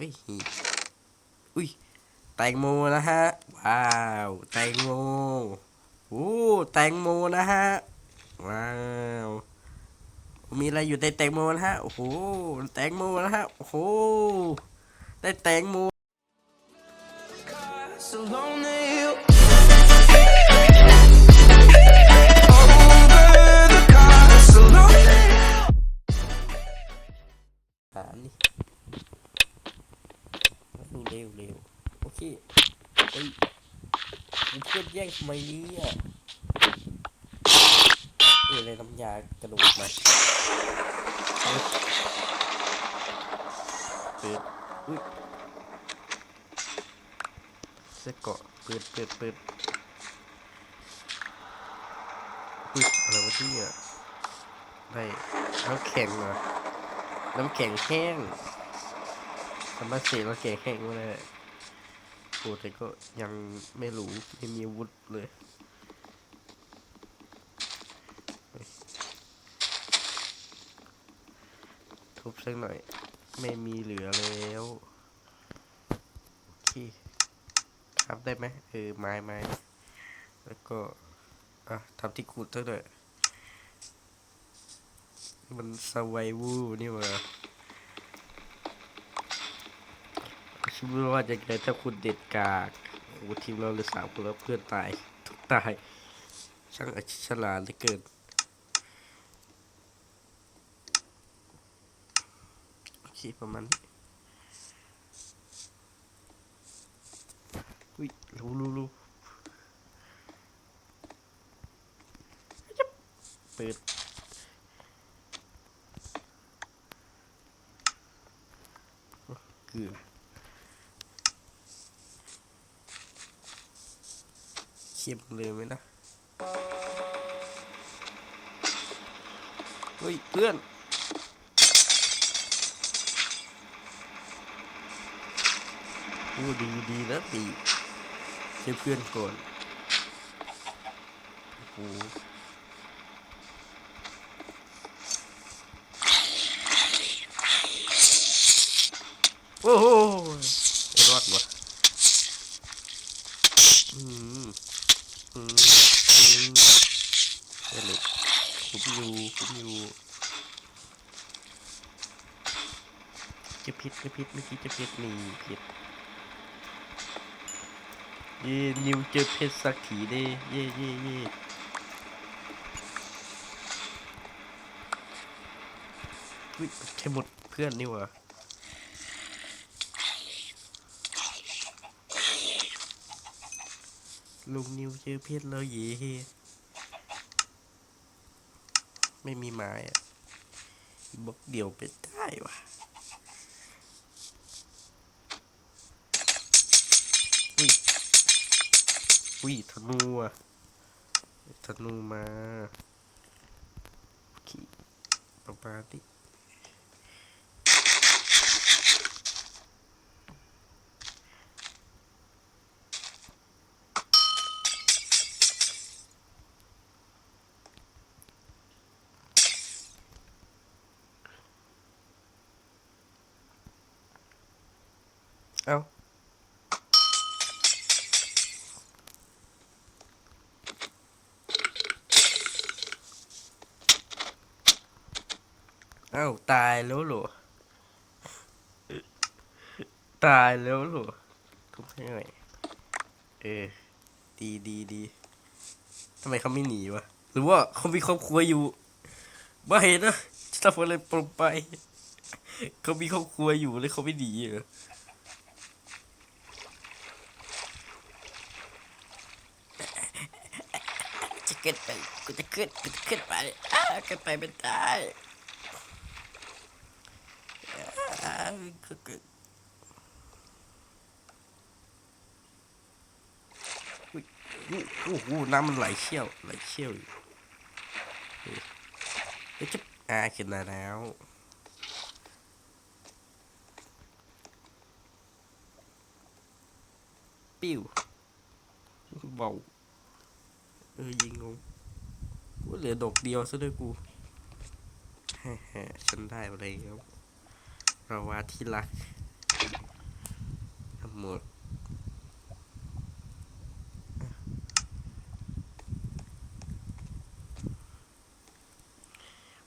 อุ้ยอุ้ยแตงโมนะฮะ ว้าว แตงโมโอ้แตงโมนะฮะ ว้าว มีอะไรอยู่ในแตงโมนะฮะ โอ้โห แตงโมนะฮะ โอ้โห ได้แตงโม โอเคเฮ้ยเพื่อนแย่งทำไมเนี่ยเอออะไรน้ำยากระโดดมาเปิดอุ้ยเสื้อเกาะเปิดเปิดเปิดอุ้ยอะไรวะเนี่ยได้น้ำแข็งเหรอน้ำแข็งแห้งสามาเสกน้ำแข็งแห้งมาได้โอ้แต่ก็ยังไม่รู้ ไม่มีวุธเลยทุบสักหน่อย ไม่มีเหลือแล้วโอเคครับได้ไหมเออไม้ไม้แล้วก็ อะทำที่ขุดเท่าหน่อยมันสไววูนี่หว่า คิดว่าจะเกิดถ้าคุณเด็ดกากโอ้โหทีมเราเหลือสามคนแล้วเพื่อนตายทุกตาย ช่างอัจฉริยะเหลือเกินโอเคประมาณนี้อุ้ยรู้รู้รู้เปิดเกือเค็มเลยไหมนะเฮ้ยเพื่อนโอ้ดีดีนะดีใช้เพื่อนก่อนโอ้โหโอ้โหไม่รอดวะอืม อืมอืมเดี๋ยวเลยผมอยู่ผมอยู่จะพิษจะพิษเมื่อกี้จะพิษนี่พิษเย่นิวเจอเพชรสักทีเด้เย่เย่เย่อุ้ยใช่หมดเพื่อนนี่ว่า ลุงนิวเจอเพชรแล้วเย่ไม่มีไม้อะบล็อกเดียวไปได้วะอุ้ยอุ้ยธนูอะธนูมาโอเคประมาณนี้ เอ้าเอ้าตายแล้วหรอตายแล้วหรอทุบให้หน่อยเออ ดีดีดีทำไมเขาไม่หนีวะ หรือว่าเขามีครอบครัวอยู่ไม่นะจะทำอะไรปลงไป เขามีครอบครัวอยู่เลยเขาไม่หนีเหรอ จะ ขึ้นไปกูจะขึ้นกูจะขึ้นไปอ้าขึ้นไปไม่ได้โอ้โหน้ำมันไหลเชี่ยวไหลเชี่ยวอยู่เฮ้ยจะอ่าขึ้นมาแล้วปิ้วเบา เออยิงงงกูเหลือดอกเดียวซะด้วยกูแฮ่ๆฉันได้อะไรแล้วเราว่าที่รักหมด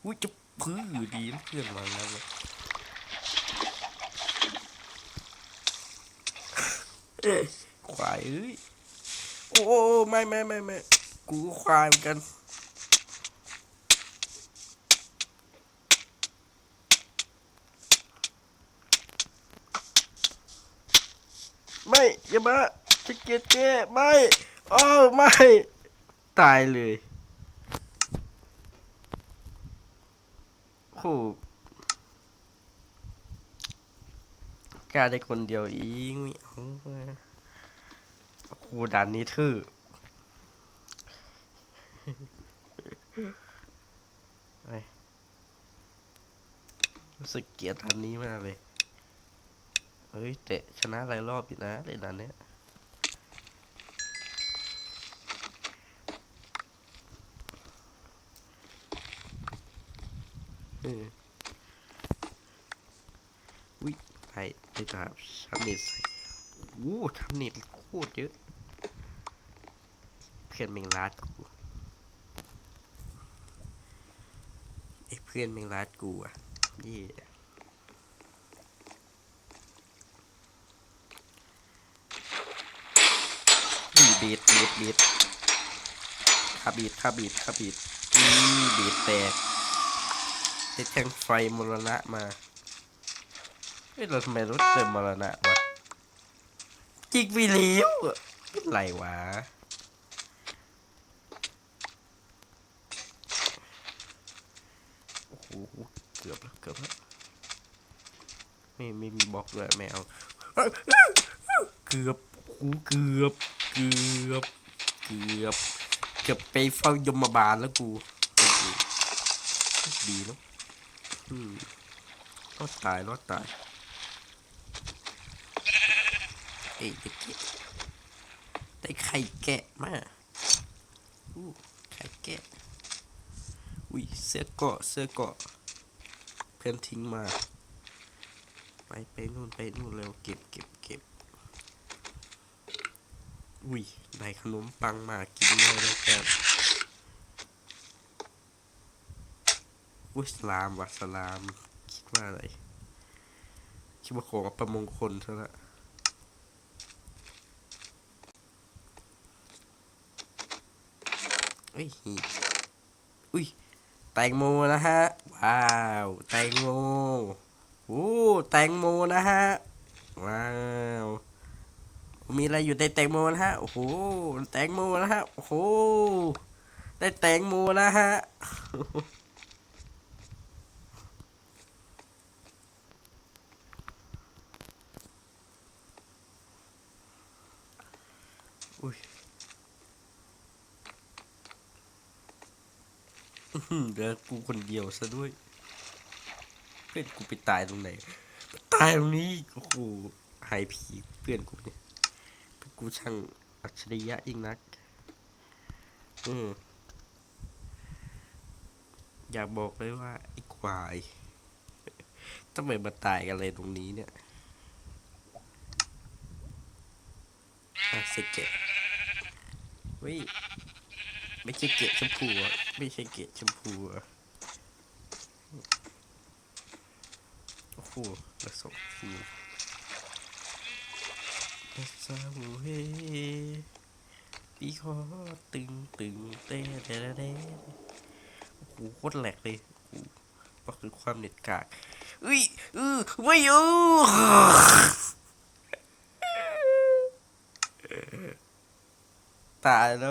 อุ้ยจะพื้อดีเพื่อนมาแล้วเลยควายเอ้ยโอ้โอ้โอ้ไม่ไม่ไม่ไม่ กูก็ควายเหมือนกัน ไม่อย่ามาจะเกลียดแกไม่โอ้ไม่ ตายเลยโอ้กล้าได้คนเดียวอีกไม่เอาโอ้โหด่านนี้ทื่อ ไปรู้สึกเกลียดด่านนี้มากเลย เฮ้ยเตะชนะหลายรอบอยู่นะในด่านเนี้ยอออุ้ยไปไปตามชำเน็ตใส่โอ้ชำเน็ตโคตรเยอะเพื่อนเมงลาดกู ไอ้เพื่อนเมงลาดกูอะนี่นี่บีดบีดบีดคาบีดคาบีดคาบีดนี่บีดแตกได้แทงไฟมรณะมาเฮ้ยเราทำไมรถเติมมรณะวะจิกไปเลี้ยวอะไรวะ โอ้เกือบแล้วเกือบแล้วไม่ไม่มีบล็อกด้วยไม่เอาเกือบกูเกือบเกือบเกือบเกือบไปเฝ้ายมบาลแล้วกูดีเนาะอืมรอดตายรอดตายเอ้ยเด็กเกะได้ไข่แกะมาอู้ไข่แกะ อุ้ยเสื้อเกาะเสื้อเกาะ เพื่อนทิ้งมา ไปไปนู่นไปนู่นเร็วเก็บเก็บเก็บอุ้ยได้ขนมปังมากินได้แล้วกันอุ้ยสลามว่ะสลาม คิดว่าอะไรคิดว่าของประมงคลซะละเอ้ยอุ้ย แตงโมนะฮะ ว้าว แตงโมโอ้แตงโมนะฮะ ว้าว มีอะไรอยู่ในแตงโมนะฮะ โอ้โห แตงโมนะฮะ โอ้โห ได้แตงโมนะฮะ อุ้ยอื้อหือ เหลือกูคนเดียวซะด้วย เพื่อนกูไปตายตรงไหน ตายตรงนี้โอ้โหหายผีเพื่อนกูเนี่ยกูช่างอัจฉริยะยิ่งนัก อืมอยากบอกเลยว่าไอ้ควายทำไมมาตายกันเลยตรงนี้เนี่ยอะเสกเกตเฮ้ย ไม่ใช่เกตชมพูอะไม่ใช่เกตชมพูอะโอ้โหแล้วสองทีมเอสาวูเฮปีคอตึงตึงเต้เต้เต้โอ้โหโคตรแหลกเลยโอ้โหก็คือความเน็ตกากเอ้ยเออไม่อยู่ตายแล้ว